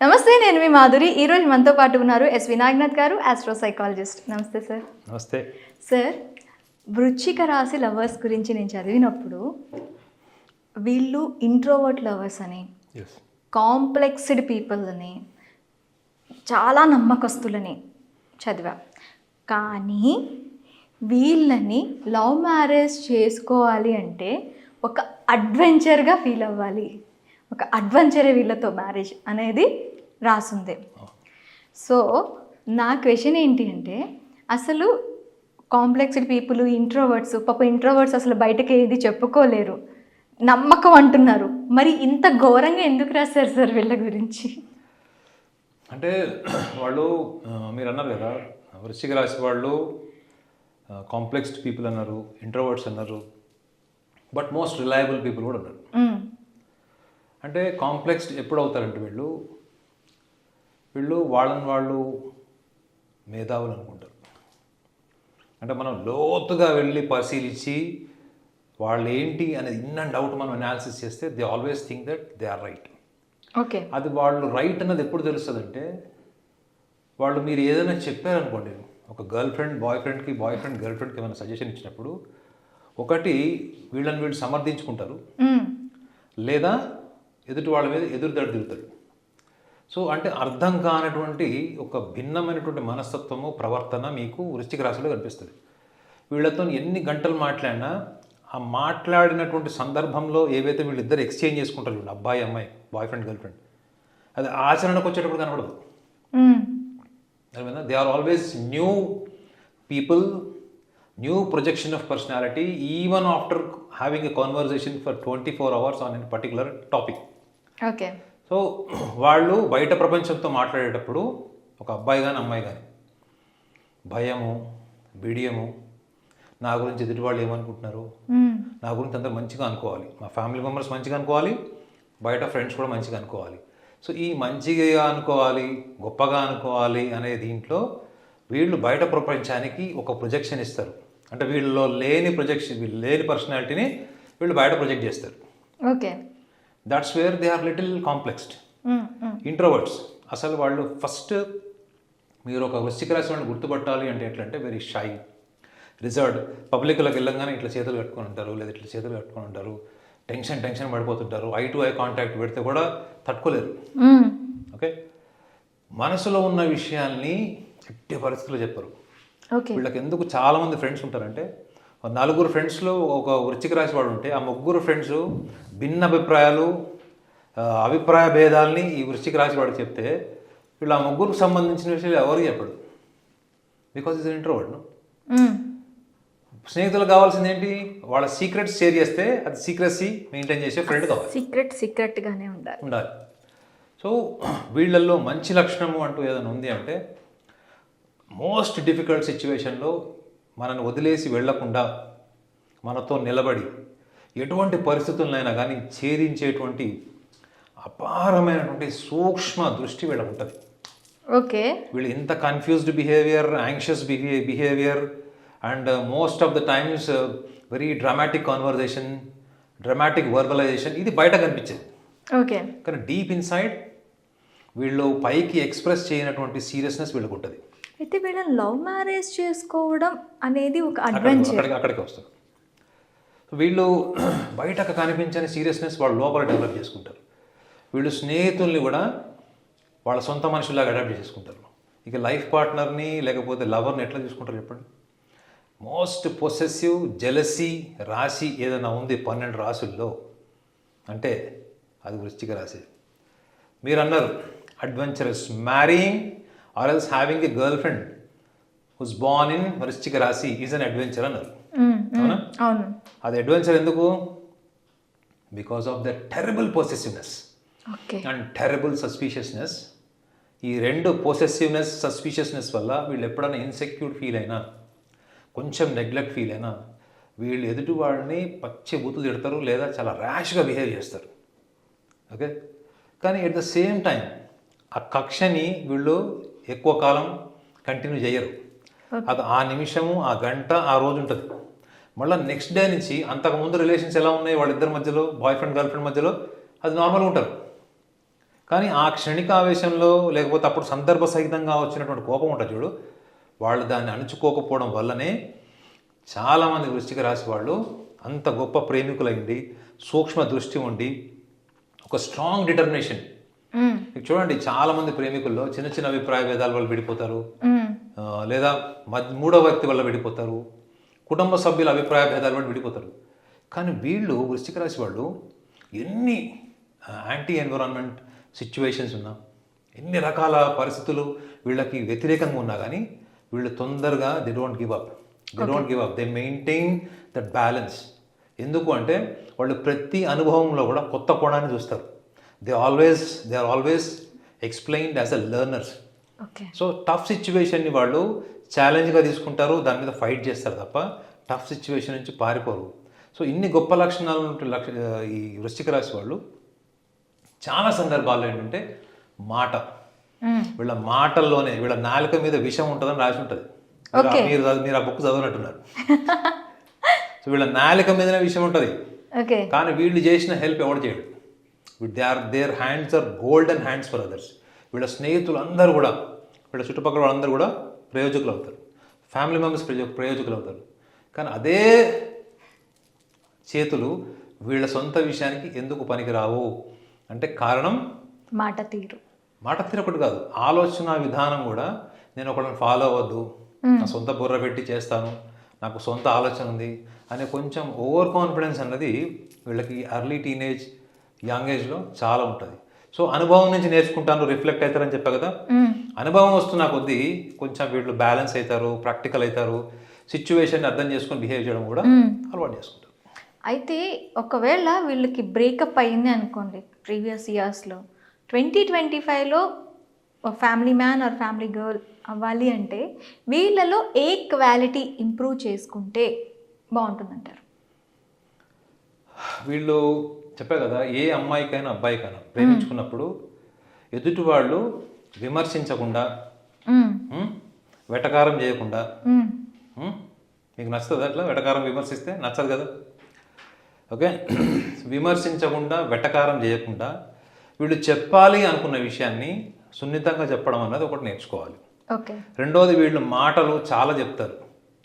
నమస్తే నేను మీ మాధురి. ఈరోజు మనతో పాటు ఉన్నారు S Vinayaknath garu astro psychologist నమస్తే సార్. నమస్తే. సార్ వృచ్చిక రాశి లవర్స్ గురించి నేను చదివినప్పుడు వీళ్ళు ఇంట్రోవర్ట్ లవర్స్ అని కాంప్లెక్స్డ్ పీపుల్ అని చాలా నమ్మకస్తులని చదివా. కానీ వీళ్ళని లవ్ మ్యారేజ్ చేసుకోవాలి అంటే ఒక అడ్వెంచర్గా ఫీల్ అవ్వాలి. ఒక అడ్వెంచరే వీళ్ళతో మ్యారేజ్ అనేది రాసుంది. సో నా క్వశ్చన్ ఏంటి అంటే అసలు కాంప్లెక్స్డ్ పీపుల్ ఇంట్రోవర్ట్స్ పాప ఇంట్రోవర్ట్స్ అసలు బయటకి ఏది చెప్పుకోలేరు. నమ్మకం అంటున్నారు. మరి ఇంత ఘోరంగా ఎందుకు రాశారు సార్ వీళ్ళ గురించి? అంటే వాళ్ళు మీరు అన్నారు కదా వృశ్చిక రాశి వాళ్ళు కాంప్లెక్స్డ్ పీపుల్ అన్నారు ఇంట్రోవర్ట్స్ అన్నారు బట్ మోస్ట్ రిలయబుల్ పీపుల్ కూడా ఉన్నారు. అంటే కాంప్లెక్స్డ్ ఎప్పుడు అవుతారంటే వీళ్ళు వీళ్ళు వాళ్ళని వాళ్ళు మేధావులు అనుకుంటారు. అంటే మనం లోతుగా వెళ్ళి పరిశీలించి వాళ్ళు ఏంటి అనేది ఇన్ అండ్ అవుట్ మనం అనాలిసిస్ చేస్తే they always think that they are right okay. అది వాళ్ళు రైట్ అన్నది ఎప్పుడు తెలుస్తుందంటే వాళ్ళు మీరు ఏదైనా చెప్పారనుకోండి ఒక గర్ల్ ఫ్రెండ్ బాయ్ ఫ్రెండ్కి బాయ్ ఫ్రెండ్ గర్ల్ ఫ్రెండ్కి ఏమైనా సజెషన్ ఇచ్చినప్పుడు ఒకటి వీళ్ళని వీళ్ళు సమర్థించుకుంటారు. లేదా ఎదుటి వాళ్ళ మీద ఎదురుదాడి తిరుగుతాడు సో అంటే అర్థం కానటువంటి ఒక భిన్నమైనటువంటి మనస్తత్వము ప్రవర్తన మీకు వృశ్చిక రాశిలో కనిపిస్తుంది. వీళ్ళతో ఎన్ని గంటలు మాట్లాడినా ఆ మాట్లాడినటువంటి సందర్భంలో ఏవైతే వీళ్ళిద్దరు ఎక్స్చేంజ్ చేసుకుంటారు వీళ్ళు అబ్బాయి అమ్మాయి బాయ్ ఫ్రెండ్ గర్ల్ ఫ్రెండ్ అది ఆచరణకు వచ్చేటప్పుడు కనబడదు. మ్మ్. They are always new people new projection of personality even after having a conversation for twenty four hours on an particular topic okay so వాళ్ళు బయట ప్రపంచంతో మాట్లాడేటప్పుడు ఒక అబ్బాయి కానీ అమ్మాయి కానీ భయము బిడియము నా గురించి ఎదుటి వాళ్ళు ఏమనుకుంటున్నారు. నా గురించి అందరూ మంచిగా అనుకోవాలి. మా ఫ్యామిలీ మెంబర్స్ మంచిగా అనుకోవాలి. బయట ఫ్రెండ్స్ కూడా మంచిగా అనుకోవాలి. సో ఈ మంచిగా అనుకోవాలి గొప్పగా అనుకోవాలి అనే దీంట్లో వీళ్ళు బయట ప్రపంచానికి ఒక ప్రొజెక్షన్ ఇస్తారు. అంటే వీళ్ళలో లేని ప్రొజెక్షన్ వీళ్ళు లేని పర్సనాలిటీని వీళ్ళు బయట ప్రొజెక్ట్ చేస్తారు. Okay. That's where they are little complexed. Introverts అసలు వాళ్ళు ఫస్ట్ మీరు ఒక వృశ్చిక రాశి వాళ్ళని గుర్తుపట్టాలి అంటే ఎట్లా అంటే వెరీ షై రిజర్వ్డ్ పబ్లిక్లోకి వెళ్ళంగానే ఇట్లా చేతులు కట్టుకొని ఉంటారు లేదా ఇట్లా చేతులు కట్టుకొని ఉంటారు. టెన్షన్ టెన్షన్ పడిపోతుంటారు. ఐ టు ఐ కాంటాక్ట్ పెడితే కూడా తట్టుకోలేరు. ఓకే? మనసులో ఉన్న విషయాల్ని ఎట్టి పరిస్థితుల్లో చెప్పరు. ఓకే. వీళ్ళకి ఎందుకు చాలామంది ఫ్రెండ్స్ ఉంటారంటే నలుగురు ఫ్రెండ్స్లో ఒక వృశ్చిక రాశి వాడు ఉంటే ఆ ముగ్గురు ఫ్రెండ్స్ భిన్న అభిప్రాయాలు అభిప్రాయ భేదాల్ని ఈ వృశ్చిక రాశి వాడికి చెప్తే వీళ్ళు ఆ ముగ్గురికి సంబంధించిన విషయాలు ఎవరికి చెప్పడు బికాజ్ ఇస్ ఇంట్రోవర్డ్. స్నేహితులు కావాల్సింది ఏంటి? వాళ్ళ సీక్రెట్స్ షేర్ చేస్తే అది సీక్రెసీ మెయింటైన్ చేసే ఫ్రెండ్ కావాలి. సీక్రెట్ సీక్రెట్గానే ఉండాలి. ఉండాలి. సో వీళ్ళల్లో మంచి లక్షణము అంటూ ఏదైనా ఉంది అంటే మోస్ట్ డిఫికల్ట్ సిచ్యువేషన్లో మనల్ని వదిలేసి వెళ్ళకుండా మనతో నిలబడి ఎటువంటి పరిస్థితులనైనా కానీ ఛేదించేటువంటి అపారమైనటువంటి సూక్ష్మ దృష్టి వీళ్ళకు ఉంటుంది ఓకే. వీళ్ళు ఇంత confused behaviour anxious బిహే behaviour and most of the times very dramatic conversation dramatic verbalisation ఇది బయట కనిపించేది. ఓకే కానీ డీప్ ఇన్సైడ్ వీళ్ళు పైకి ఎక్స్ప్రెస్ చేయనటువంటి సీరియస్నెస్ వీళ్ళకి ఉంటుంది అయితే వీళ్ళని లవ్ మ్యారేజ్ చేసుకోవడం అనేది ఒక అక్కడికి అడ్వెంచర్ అక్కడికి వస్తారు వీళ్ళు బయటకు కనిపించని సీరియస్నెస్ వాళ్ళు లోపల డెవలప్ చేసుకుంటారు. వీళ్ళు స్నేహితుల్ని కూడా వాళ్ళ సొంత మనుషుల్లాగా అడాప్ట్ చేసుకుంటారు. ఇక లైఫ్ పార్ట్నర్ని లేకపోతే లవర్ని ఎట్లా చూసుకుంటారు చెప్పండి? మోస్ట్ పొసెసివ్ జెలసీ రాశి ఏదైనా ఉంది పన్నెండు రాసుల్లో అంటే అది వృశ్చిక రాశి. మీరు అన్నారు adventurous marrying or else having a girl friend who's born in వృశ్చిక రాశి ఈజ్ అన్ అడ్వెంచర్ అన్నారు. అవునా? అది అడ్వెంచర్ ఎందుకు? Because of the terrible possessiveness and terrible suspiciousness ఈ రెండు పొసెసివ్నెస్ సస్పీషియస్నెస్ వల్ల వీళ్ళు ఎప్పుడైనా ఇన్సెక్యూర్ ఫీల్ అయినా కొంచెం నెగ్లెక్ట్ ఫీల్ అయినా వీళ్ళు ఎదుటి వాళ్ళని పచ్చి బూతులు తిడతారు లేదా చాలా ర్యాష్గా బిహేవ్ చేస్తారు. ఓకే కానీ ఎట్ ద సేమ్ టైం ఆ కక్షని వీళ్ళు ఎక్కువ కాలం కంటిన్యూ చేయరు. అది ఆ నిమిషము ఆ గంట ఆ రోజు ఉంటుంది. మళ్ళీ నెక్స్ట్ డే నుంచి అంతకుముందు రిలేషన్స్ ఎలా ఉన్నాయి వాళ్ళిద్దరి మధ్యలో బాయ్ ఫ్రెండ్ గర్ల్ ఫ్రెండ్ మధ్యలో అది నార్మల్గా ఉంటారు కానీ ఆ క్షణిక ఆవేశంలో లేకపోతే అప్పుడు సందర్భ సహితంగా వచ్చినటువంటి కోపం ఉంటుంది చూడు వాళ్ళు దాన్ని అణుచుకోకపోవడం వల్లనే చాలామంది వృశ్చిక రాశి వాళ్ళు అంత గొప్ప ప్రేమికులైంది సూక్ష్మ దృష్టి ఉండి ఒక స్ట్రాంగ్ డిటర్మినేషన్. చూడండి చాలామంది ప్రేమికుల్లో చిన్న చిన్న అభిప్రాయ భేదాల వల్ల విడిపోతారు. లేదా మద్ మూడో వ్యక్తి వల్ల విడిపోతారు. కుటుంబ సభ్యుల అభిప్రాయ భేదాల వల్ల విడిపోతారు. కానీ వీళ్ళు వృశ్చిక రాశి వాళ్ళు ఎన్ని యాంటీ ఎన్విరాన్మెంట్ సిచ్యువేషన్స్ ఉన్నా ఎన్ని రకాల పరిస్థితులు వీళ్ళకి వ్యతిరేకంగా ఉన్నా కానీ వీళ్ళు తొందరగా they don't give up they don't give up they maintain that balance ఎందుకు అంటే వాళ్ళు ప్రతి అనుభవంలో కూడా కొత్త కోణాన్ని చూస్తారు. They always they are always explained as a learners so tough సిచ్యువేషన్ని వాళ్ళు ఛాలెంజ్గా తీసుకుంటారు దాని మీద ఫైట్ చేస్తారు తప్ప టఫ్ సిచ్యువేషన్ నుంచి పారిపోరు. సో ఇన్ని గొప్ప లక్షణాలు లక్ష ఈ వృశ్చిక రాశి వాళ్ళు చాలా సందర్భాల్లో ఏంటంటే మాట. వీళ్ళ మాటల్లోనే వీళ్ళ నాలుక మీద విషం ఉంటుందని రాసి ఉంటుంది. మీరు మీరు ఆ బుక్ చదవనట్టున్నారు. సో వీళ్ళ నాలుక మీదనే విషయం ఉంటుంది. కానీ వీళ్ళు చేసిన హెల్ప్ ఎవడు చేయడు? They are their hands are golden hands for others వీళ్ళ స్నేహితులు అందరూ కూడా వీళ్ళ చుట్టుపక్కల వాళ్ళందరూ కూడా ప్రయోజకులు అవుతారు. ఫ్యామిలీ మెంబర్స్ ప్రయోజ ప్రయోజకులు అవుతారు. కానీ అదే చేతులు వీళ్ళ సొంత విషయానికి ఎందుకు పనికిరావు? అంటే కారణం? మాట తీరు. మాట తీరు ఒకటి కాదు. ఆలోచన విధానం కూడా నేను ఒకళ్ళని ఫాలో అవ్వద్దు నా సొంత బుర్ర పెట్టి చేస్తాను నాకు సొంత ఆలోచన ఉంది అనే కొంచెం ఓవర్ కాన్ఫిడెన్స్ అన్నది వీళ్ళకి అర్లీ టీనేజ్ యంగ్ ఏజ్లో చాలా ఉంటుంది. సో అనుభవం నుంచి నేర్చుకుంటాను రిఫ్లెక్ట్ అవుతారని చెప్పా కదా. అనుభవం వస్తున్న కొద్దీ కొంచెం వీళ్ళు బ్యాలెన్స్ అవుతారు ప్రాక్టికల్ అవుతారు సిచ్యువేషన్ అర్థం చేసుకొని బిహేవ్ చేయడం కూడా అలవాటు చేసుకుంటారు. అయితే ఒకవేళ వీళ్ళకి బ్రేకప్ అయింది అనుకోండి ప్రీవియస్ ఇయర్స్లో ట్వంటీ ట్వంటీ ఫైవ్లో family man or family girl అవ్వాలి అంటే వీళ్ళలో ఏ క్వాలిటీ ఇంప్రూవ్ చేసుకుంటే బాగుంటుందంటారు వీళ్ళు చెప్పా కదా ఏ అమ్మాయికైనా అబ్బాయికైనా ప్రేమించుకున్నప్పుడు ఎదుటి వాళ్ళు విమర్శించకుండా? వెటకారం చేయకుండా? మీకు నచ్చుతుంది అట్లా వెటకారం విమర్శిస్తే నచ్చదు కదా ఓకే విమర్శించకుండా వెటకారం చేయకుండా వీళ్ళు చెప్పాలి అనుకున్న విషయాన్ని సున్నితంగా చెప్పడం అన్నది ఒకటి నేర్చుకోవాలి. ఓకే. రెండోది వీళ్ళు మాటలు చాలా చెప్తారు.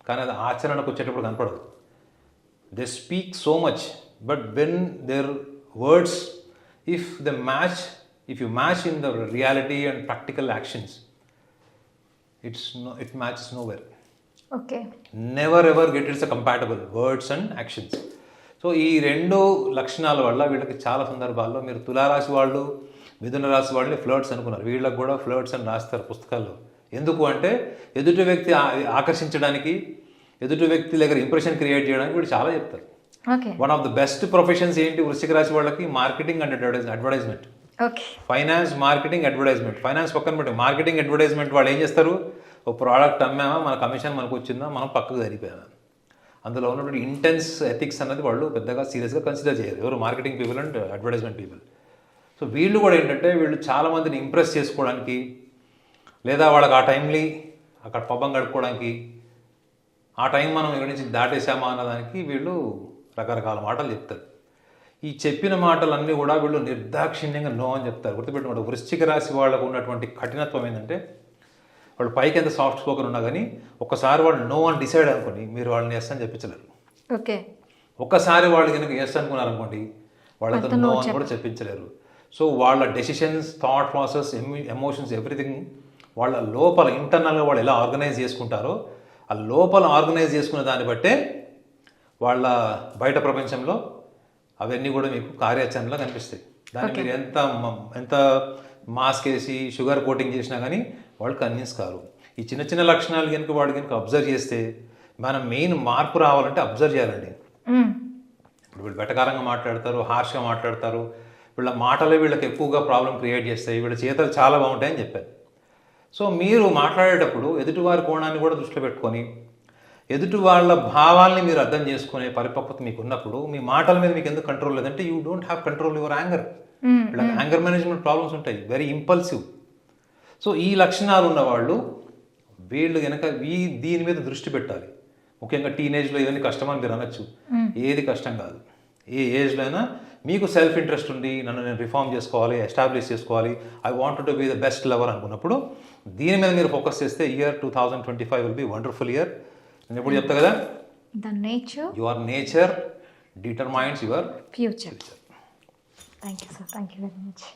కానీ అది ఆచరణకు వచ్చేటప్పుడు కనపడదు. They speak so much but when their words if the match if you match in the reality and practical actions it's no it matches no where okay never ever get it's compatible words and actions so ఈ రెండు లక్షణాల వల్ల వీళ్ళకి చాలా సందర్భాల్లో మీరు తులారాశి వాళ్ళు మిథున రాశి వాళ్ళని ఫ్లర్ట్స్ అనుకున్నారు. వీళ్ళకి కూడా ఫ్లర్ట్స్ అని రాస్తారు పుస్తకాల్లో. ఎందుకు అంటే ఎదుటి వ్యక్తి ఆకర్షించడానికి ఎదుటి వ్యక్తి దగ్గర ఇంప్రెషన్ క్రియేట్ చేయడానికి వీళ్ళు చాలా చెప్తారు. One of the best professions ఏంటి? వృశ్చిక రాశి వాళ్ళకి marketing and advertise advertisement. Finance marketing advertisement finance పక్కన పెట్టి. మార్కెటింగ్ అడ్వర్టైజ్మెంట్ వాళ్ళు ఏం చేస్తారు? ఒక ప్రోడక్ట్ అమ్మామా మన కమిషన్ మనకు వచ్చిందా మనం పక్కకు జరిపోయామా అందులో ఉన్నటువంటి ఇంటెన్స్ ఎథిక్స్ అన్నది వాళ్ళు పెద్దగా సీరియస్గా కన్సిడర్ చేయరు. ఎవరు marketing people and advertisement people so వీళ్ళు కూడా ఏంటంటే వీళ్ళు చాలామందిని ఇంప్రెస్ చేసుకోవడానికి లేదా వాళ్ళకి ఆ టైంలీ అక్కడ పబ్బం గడుపుకోవడానికి ఆ టైం మనం ఇక్కడి నుంచి దాటేసామా అన్నదానికి వీళ్ళు రకరకాల మాటలు చెప్తారు. ఈ చెప్పిన మాటలన్నీ కూడా వీళ్ళు నిర్దాక్షిణ్యంగా నో అని చెప్తారు. గుర్తుపెట్టుకోండి వృశ్చిక రాశి వాళ్ళకు ఉన్నటువంటి కఠినత్వం ఏంటంటే వాళ్ళు పైకి ఎంత సాఫ్ట్ స్పోకన్ ఉన్నా కానీ ఒక్కసారి వాళ్ళు నో అని డిసైడ్ అనుకోండి మీరు వాళ్ళని ఎస్ అని చెప్పించలేరు. ఓకే. ఒక్కసారి వాళ్ళు కనుక ఎస్ అనుకున్నారనుకోండి వాళ్ళతో నో అని కూడా చెప్పించలేరు. సో వాళ్ళ decisions thought process emotions everything వాళ్ళ లోపల ఇంటర్నల్గా వాళ్ళు ఎలా ఆర్గనైజ్ చేసుకుంటారో ఆ లోపల ఆర్గనైజ్ చేసుకున్న దాన్ని బట్టే వాళ్ళ బయట ప్రపంచంలో అవన్నీ కూడా మీకు కార్యాచరణలో కనిపిస్తాయి. దాన్ని మీరు ఎంత ఎంత మాస్క్ వేసి షుగర్ కోటింగ్ చేసినా కానీ వాళ్ళు కన్విన్స్ కారు. ఈ చిన్న చిన్న లక్షణాలు కనుక వాడు కనుక అబ్జర్వ్ చేస్తే మనం మెయిన్ మార్పు రావాలంటే అబ్జర్వ్ చేయాలండి. ఇప్పుడు వీళ్ళు వెటకారంగా మాట్లాడతారు హార్ష్గా మాట్లాడతారు వీళ్ళ మాటలే వీళ్ళకి ఎక్కువగా ప్రాబ్లం క్రియేట్ చేస్తాయి వీళ్ళ చేతలు చాలా బాగుంటాయని చెప్పారు. సో మీరు మాట్లాడేటప్పుడు ఎదుటివారి కోణాన్ని కూడా దృష్టిలో పెట్టుకొని ఎదుటి వాళ్ళ భావాల్ని మీరు అర్థం చేసుకునే పరిపక్వత మీకు ఉన్నప్పుడు మీ మాటల మీద మీకు ఎందుకు కంట్రోల్ లేదంటే you don't have control your anger anger management problems ఉంటాయి. వెరీ ఇంపల్సివ్ సో ఈ లక్షణాలు ఉన్న వాళ్ళు వీళ్ళు కనుక ఈ దీని మీద దృష్టి పెట్టాలి. ముఖ్యంగా టీనేజ్లో ఇవన్నీ కష్టం అని మీరు అనొచ్చు ఏది కష్టం కాదు. ఏ ఏజ్లో అయినా మీకు సెల్ఫ్ ఇంట్రెస్ట్ ఉండి నన్ను నేను రిఫార్మ్ చేసుకోవాలి ఎస్టాబ్లిష్ చేసుకోవాలి I want to be the best lover అనుకున్నప్పుడు దీని మీద మీరు ఫోకస్ చేస్తే year two thousand twenty five will be wonderful year నేను ఎప్పుడు చెప్తా కదా? The nature your nature determines your future thank you sir thank you very much